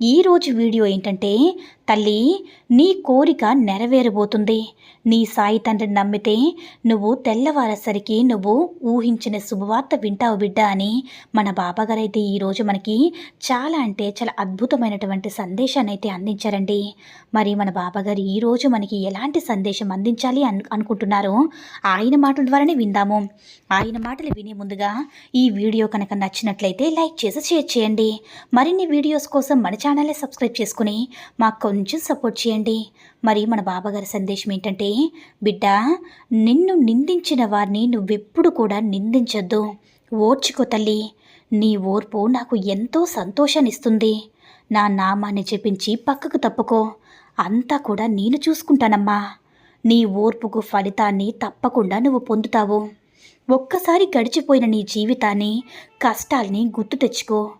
ఈరోజు వీడియో ఏంటంటే తల్లి నీ కోరిక నెరవేరబోతుంది. నీ సాయి తండ్రిని నమ్మితే నువ్వు తెల్లవారేసరికి నువ్వు ఊహించిన శుభవార్త వింటావు బిడ్డ అని మన బాబాగారు అయితే ఈరోజు మనకి చాలా అంటే చాలా అద్భుతమైనటువంటి సందేశాన్ని అయితే అందించారండి. మరి మన బాబాగారు ఈరోజు మనకి ఎలాంటి సందేశం అందించాలి అను అనుకుంటున్నారో ఆయన మాటల ద్వారానే విందాము. ఆయన మాటలు వినే ముందుగా ఈ వీడియో కనుక నచ్చినట్లయితే లైక్ చేసి షేర్ చేయండి. మరిన్ని వీడియోస్ కోసం మన ఛానల్ని సబ్స్క్రైబ్ చేసుకుని మాకు కొంచెం సపోర్ట్ చేయండి. మరి మన బాబాగారి సందేశం ఏంటంటే బిడ్డ నిన్ను నిందించిన వారిని నువ్వెప్పుడు కూడా నిందించొద్దు. ఓర్చుకో తల్లి. నీ ఓర్పు నాకు ఎంతో సంతోషాన్నిస్తుంది. నా నామాన్ని చెప్పించి పక్కకు తప్పుకో. అంతా కూడా నేను చూసుకుంటానమ్మా. నీ ఓర్పుకు ఫలితాన్ని తప్పకుండా నువ్వు పొందుతావు. ఒక్కసారి గడిచిపోయిన నీ జీవితాన్ని కష్టాల్ని గుర్తు తెచ్చుకో.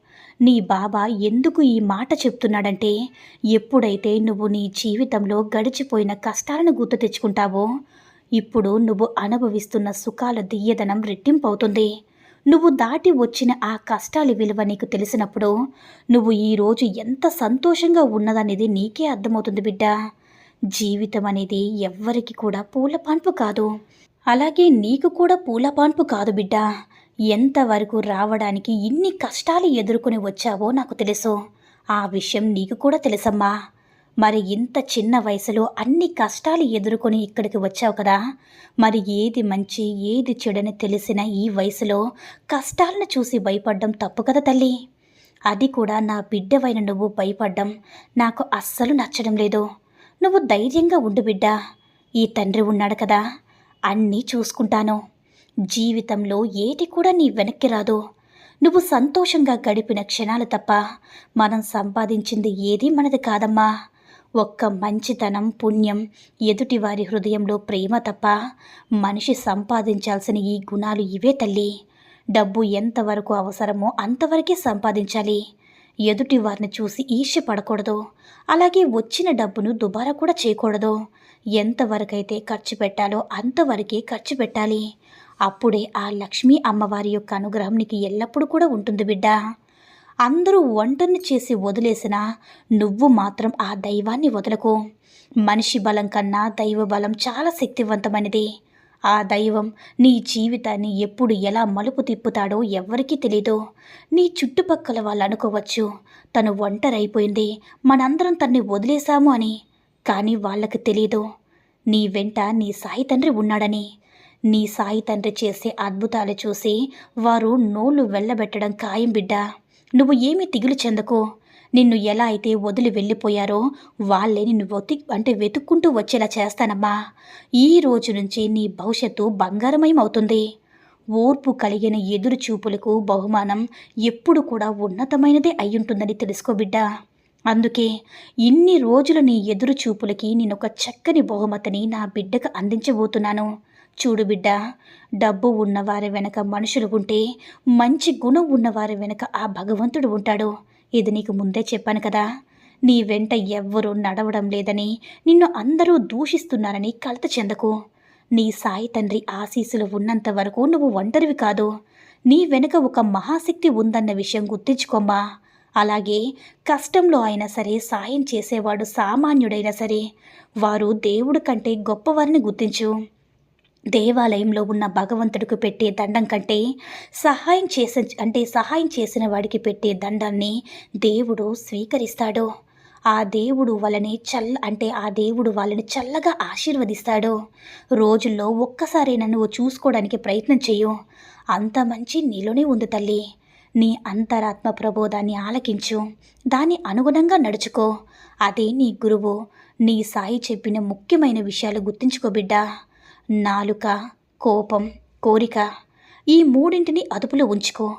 నీ బాబా ఎందుకు ఈ మాట చెప్తున్నాడంటే? ఎప్పుడైతే నువ్వు నీ జీవితంలో గడిచిపోయిన కష్టాలను గుర్తు తెచ్చుకుంటావో ఇప్పుడు నువ్వు అనుభవిస్తున్న సుఖాల దియ్యదనం రెట్టింపవుతుంది. నువ్వు దాటి వచ్చిన ఆ కష్టాల విలువ నీకు తెలిసినప్పుడు నువ్వు ఈరోజు ఎంత సంతోషంగా ఉన్నదనేది నీకే అర్థమవుతుంది బిడ్డ. జీవితం అనేది ఎవ్వరికి కూడా పూల పాన్పు కాదు. అలాగే నీకు కూడా పూల పాన్పు కాదు బిడ్డ. ఎంతవరకు రావడానికి ఇన్ని కష్టాలు ఎదుర్కొని వచ్చావో నాకు తెలుసు. ఆ విషయం నీకు కూడా తెలుసమ్మా. మరి ఇంత చిన్న వయసులో అన్ని కష్టాలు ఎదుర్కొని ఇక్కడికి వచ్చావు కదా. మరి ఏది మంచి ఏది చెడని తెలిసిన ఈ వయసులో కష్టాలను చూసి భయపడ్డం తప్పు కదా తల్లి. అది కూడా నా బిడ్డవైన నువ్వు భయపడ్డం నాకు అస్సలు నచ్చడం లేదు. నువ్వు ధైర్యంగా ఉండు బిడ్డ. ఈ తండ్రి ఉన్నాడు కదా. అన్నీ చూసుకుంటాను. జీవితంలో ఏటి కూడా నీ వెనక్కి రాదు. నువ్వు సంతోషంగా గడిపిన క్షణాలు తప్ప మనం సంపాదించింది ఏది మనది కాదమ్మా. ఒక్క మంచితనం పుణ్యం ఎదుటి వారి హృదయంలో ప్రేమ తప్ప మనిషి సంపాదించాల్సిన ఈ గుణాలు ఇవే తల్లి. డబ్బు ఎంతవరకు అవసరమో అంతవరకే సంపాదించాలి. ఎదుటి వారిని చూసి ఈర్ష్య పడకూడదు అలాగే వచ్చిన డబ్బును దుబారా కూడా చేయకూడదు. ఎంతవరకైతే ఖర్చు పెట్టాలో అంతవరకే ఖర్చు పెట్టాలి. అప్పుడే ఆ లక్ష్మీ అమ్మవారి యొక్క అనుగ్రహం నీకు ఎల్లప్పుడూ కూడా ఉంటుంది బిడ్డ. అందరూ వంటను చేసి వదిలేసినా నువ్వు మాత్రం ఆ దైవాన్ని వదలకు. మనిషి బలం కన్నా దైవ బలం చాలా శక్తివంతమైనది. ఆ దైవం నీ జీవితాన్ని ఎప్పుడు ఎలా మలుపు తిప్పుతాడో ఎవ్వరికీ తెలీదు. నీ చుట్టుపక్కల వాళ్ళు అనుకోవచ్చు తను ఒంటరైపోయింది మనందరం తన్ని వదిలేశాము అని. కానీ వాళ్ళకి తెలీదు. నీ వెంట నీ సాయి తండ్రి ఉన్నాడని. నీ సాయి తండ్రి చేసే అద్భుతాలు చూసి వారు నోళ్ళు వెళ్ళబెట్టడం ఖాయం బిడ్డ. నువ్వు ఏమీ దిగులు చెందకు? నిన్ను ఎలా అయితే వదిలి వెళ్ళిపోయారో వాళ్ళే నిన్ను వెతి అంటే వెతుక్కుంటూ వచ్చేలా చేస్తానమ్మా. ఈ రోజు నుంచి నీ భవిష్యత్తు బంగారమయం అవుతుంది ఓర్పు కలిగిన ఎదురు చూపులకు బహుమానం ఎప్పుడు కూడా ఉన్నతమైనదే అయ్యుంటుందని తెలుసుకో బిడ్డ. అందుకే ఇన్ని రోజుల నీ ఎదురు చూపులకి నేనొక చక్కని బహుమతిని నా బిడ్డకు అందించబోతున్నాను. చూడు బిడ్డ డబ్బు ఉన్నవారి వెనక మనుషులు ఉంటే మంచి గుణం ఉన్నవారి వెనక ఆ భగవంతుడు ఉంటాడు. ఇది నీకు ముందే చెప్పాను కదా. నీ వెంట ఎవ్వరూ నడవడం లేదని నిన్ను అందరూ దూషిస్తున్నారని కలత చెందకు. నీ సాయి తండ్రి ఆశీస్సులు ఉన్నంత వరకు నువ్వు ఒంటరివి కాదు. నీ వెనుక ఒక మహాశక్తి ఉందన్న విషయం గుర్తించుకోమ్మా. అలాగే కష్టంలో అయినా సరే సాయం చేసేవాడు సామాన్యుడైనా సరే. వారు దేవుడి కంటే గొప్పవారిని గుర్తించు. దేవాలయంలో ఉన్న భగవంతుడికి పెట్టే దండం కంటే సహాయం చేసే అంటే సహాయం చేసిన వాడికి పెట్టే దండాన్ని దేవుడు స్వీకరిస్తాడు. ఆ దేవుడు వాళ్ళని చల్ల అంటే ఆ దేవుడు వాళ్ళని చల్లగా ఆశీర్వదిస్తాడు. రోజుల్లో ఒక్కసారైనా నువ్వు చూసుకోవడానికి ప్రయత్నం చేయు. అంత మంచి నీలోనే ఉంది తల్లి. నీ అంతరాత్మ ప్రబోధాన్ని ఆలకించు. దాని అనుగుణంగా నడుచుకో. అదే నీ గురువు. నీ సాయి చెప్పిన ముఖ్యమైన విషయాలు గుర్తుంచుకో బిడ్డా. నాలుక కోపం కోరిక ఈ మూడింటిని అదుపులో ఉంచుకో.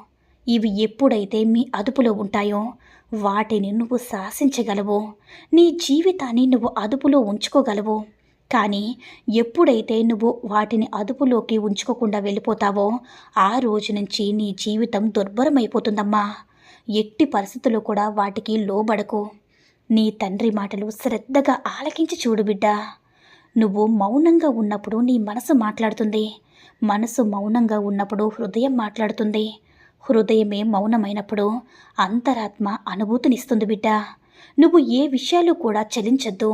ఇవి ఎప్పుడైతే మీ అదుపులో ఉంటాయో వాటిని నువ్వు శాసించగలవు నీ జీవితాన్ని నువ్వు అదుపులో ఉంచుకోగలవు. కానీ ఎప్పుడైతే నువ్వు వాటిని అదుపులోకి ఉంచుకోకుండా వెళ్ళిపోతావో ఆ రోజు నుంచి నీ జీవితం దుర్భరమైపోతుందమ్మా. ఎట్టి పరిస్థితుల్లో కూడా వాటికి లోబడకు. నీ తండ్రి మాటలు శ్రద్ధగా ఆలకించి చూడు బిడ్డా. నువ్వు మౌనంగా ఉన్నప్పుడు నీ మనసు మాట్లాడుతుంది. మనసు మౌనంగా ఉన్నప్పుడు హృదయం మాట్లాడుతుంది. హృదయమే మౌనమైనప్పుడు అంతరాత్మ అనుభూతినిస్తుంది బిడ్డ. నువ్వు ఏ విషయాలు కూడా చలించద్దు.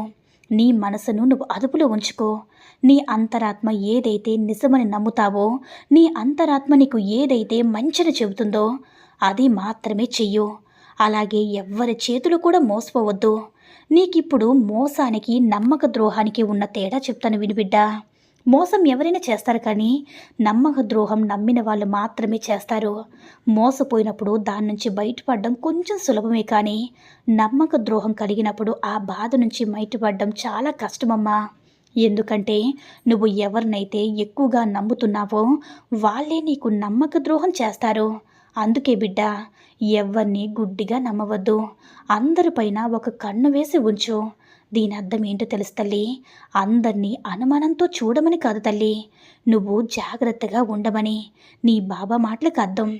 నీ మనసును నువ్వు అదుపులో ఉంచుకో. నీ అంతరాత్మ ఏదైతే నిజమని నమ్ముతావో నీ అంతరాత్మ నీకు ఏదైతే మంచిని చెబుతుందో అది మాత్రమే చెయ్యు. అలాగే ఎవ్వరి చేతులు కూడా మోసపోవద్దు. నీకిప్పుడు మోసానికి నమ్మక ద్రోహానికి ఉన్న తేడా చెప్తాను వినిబిడ్డా మోసం ఎవరైనా చేస్తారు కానీ నమ్మక ద్రోహం నమ్మిన వాళ్ళు మాత్రమే చేస్తారు. మోసపోయినప్పుడు దాని నుంచి బయటపడడం కొంచెం సులభమే కానీ నమ్మక ద్రోహం కలిగినప్పుడు ఆ బాధ నుంచి బయటపడడం చాలా కష్టమమ్మా. ఎందుకంటే నువ్వు ఎవరినైతే ఎక్కువగా నమ్ముతున్నావో వాళ్ళే నీకు నమ్మక ద్రోహం చేస్తారు. అందుకే బిడ్డ ఎవరిని గుడ్డిగా నమ్మవద్దు. అందరిపైన ఒక కన్ను వేసి ఉంచు. దీని అర్థం ఏంటో తెలుసు తల్లి. అందరినీ అనుమానంతో చూడమని కాదు తల్లి. నువ్వు జాగ్రత్తగా ఉండమని. నీ బాబా మాటలకు అర్థం.